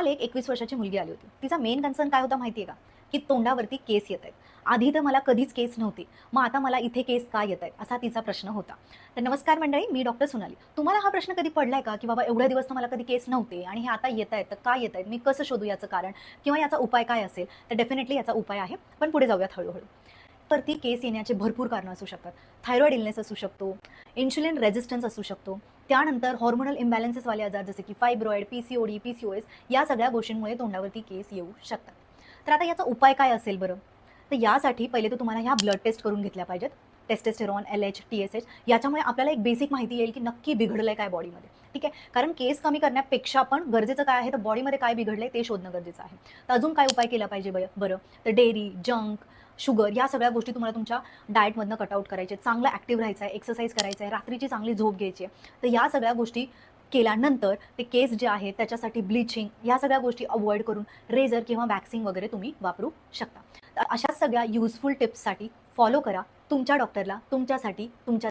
काल एक एकवीस वर्षाची मुलगी आली होती. तिचा मेन कन्सर्न काय होता माहिती आहे का? की तोंडावरती केस येत आहेत. आधी तर मला कधीच केस नव्हती. मग आता मला इथे केस का येत आहेत? असा तिचा प्रश्न होता. तर नमस्कार मंडळी मी डॉक्टर सोनाली. तुम्हाला हा प्रश्न कधी पडलाय का? की बाबा एवढ्या दिवस तर मला कधी केस नव्हते आणि हे आता येत आहेत तर का येत आहेत? मी कसं शोधू याचं कारण? किंवा याचा उपाय काय असेल? तर डेफिनेटली याचा उपाय आहे. पण पुढे जाऊयात हळूहळू. वरती केस येण्याचे भरपूर कारणं असू शकतात. थायरॉइड इलनेस असू शकतो. इन्शुलिन रेझिस्टन्स असू शकतो. त्यानंतर हॉर्मोनल इम्बॅलन्सेसवाले आजार जसे की fibroid P C O D P C O S या सगळ्या गोष्टींमुळे तोंडावरती केस येऊ शकतात. तर आता याचा उपाय काय असेल बरं? तर यासाठी पहिले तर तुम्हाला ह्या ब्लड टेस्ट करून घेतल्या पाहिजेत. Testosterone L H T S H याच्यामुळे आपल्याला एक बेसिक माहिती येईल की नक्की बिघडलं आहे काय बॉडीमध्ये ठीक आहे? कारण केस कमी करण्यापेक्षा पण गरजेचं काय आहे? तर बॉडीमध्ये काय बिघडलं आहे ते शोधणं गरजेचं आहे. तर अजून काय उपाय केला पाहिजे बरं? बरं. तर डेअरी जंक शुगर या सगळ्या गोष्टी तुम्हाला तुमच्या डाएटमधनं कटआउट करायचे चांगलं ॲक्टिव्ह राहायचं आहे एक्सरसाइज करायचं आहे रात्रीची चांगली झोप घ्यायची आहे. तर या सगळ्या गोष्टी केल्यानंतर ते केस जे आहे त्याच्यासाठी ब्लिचिंग या सगळ्या गोष्टी अवॉइड करून रेझर किंवा वॅक्सिंग वगैरे तुम्ही वापरू शकता. अशा सगळ्या युजफुल टिप्ससाठी फॉलो करा. तुमच्या डॉक्टरला तुमच्यासाठी तुमच्या